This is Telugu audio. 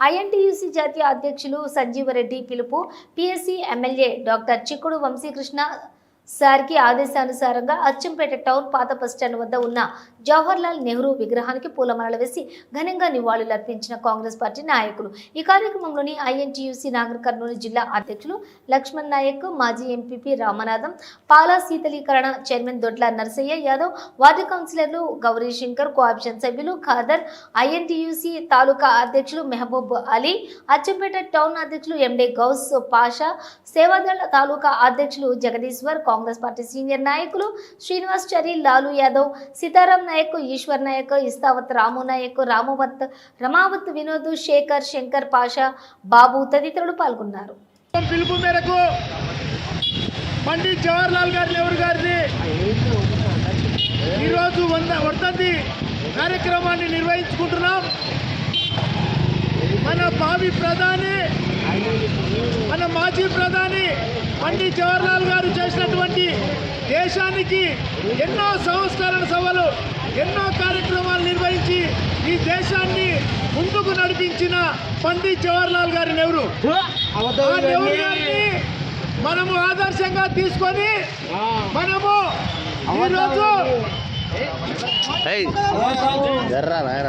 ఐఎన్టీయూసీ జాతీయ అధ్యక్షులు సంజీవరెడ్డి పిలుపు PSC MLA doctor Chikkudu Vamsikrishna సార్కి ఆదేశానుసారంగా అచ్చంపేట టౌన్ పాత బస్టాండ్ వద్ద ఉన్న జవహర్లాల్ నెహ్రూ విగ్రహానికి పూలమాలలు వేసి ఘనంగా నివాళులర్పించిన కాంగ్రెస్ పార్టీ నాయకులు. ఈ కార్యక్రమంలోని ఐఎన్టీయూసీ నాగర్ కర్నూలు జిల్లా అధ్యక్షులు లక్ష్మణ్ నాయక్ మాజీ ఎంపీపీ రామనాథం పాలా శీతలీకరణ చైర్మన్ దొడ్ల నరసయ్య యాదవ్ వార్డు కౌన్సిలర్లు గౌరీ శంకర్ కోఆప్షన్ సభ్యులు ఖాదర్ ఐఎన్టీయూసీ తాలూకా అధ్యక్షులు మెహబూబ్ అలీ అచ్చంపేట టౌన్ అధ్యక్షులు ఎండే గౌస్ పాషా సేవాదళ తాలూకా అధ్యక్షులు జగదీశ్వర్ కాంగ్రెస్ పార్టీ సీనియర్ నాయకులు శ్రీనివాస్ చరి లాలు యాదవ్ సీతారాం నాయక్ ఈశ్వర్ నాయక్ ఇస్తావత్ రాము నాయక్ రామవత్ రమావత్ వినోద్ శేఖర్ శంకర్ పాషా బాబు తదితరులు పాల్గొన్నారు. పిలుపు మేరకు పండిత్ జవహర్లాల్ గారి నెహ్రూ గారిని ఈరోజు వంద వర్ధంతి కార్యక్రమాన్ని నిర్వహించుకుంటున్నాం. మన భావి ప్రధాని మన మాజీ ప్రధాని పండిత్ జవహర్లాల్ గారు చేసినటువంటి దేశానికి ఎన్నో సంస్కరణ సభలు ఎన్నో కార్యక్రమాలు నిర్వహించి ఈ దేశాన్ని ముందుకు నడిపించిన పండిత్ జవహర్లాల్ గారి నెహ్రూ నెహ్రూ గారిని మనము ఆదర్శంగా తీసుకొని మనము ఈరోజు జర్రా నాయన.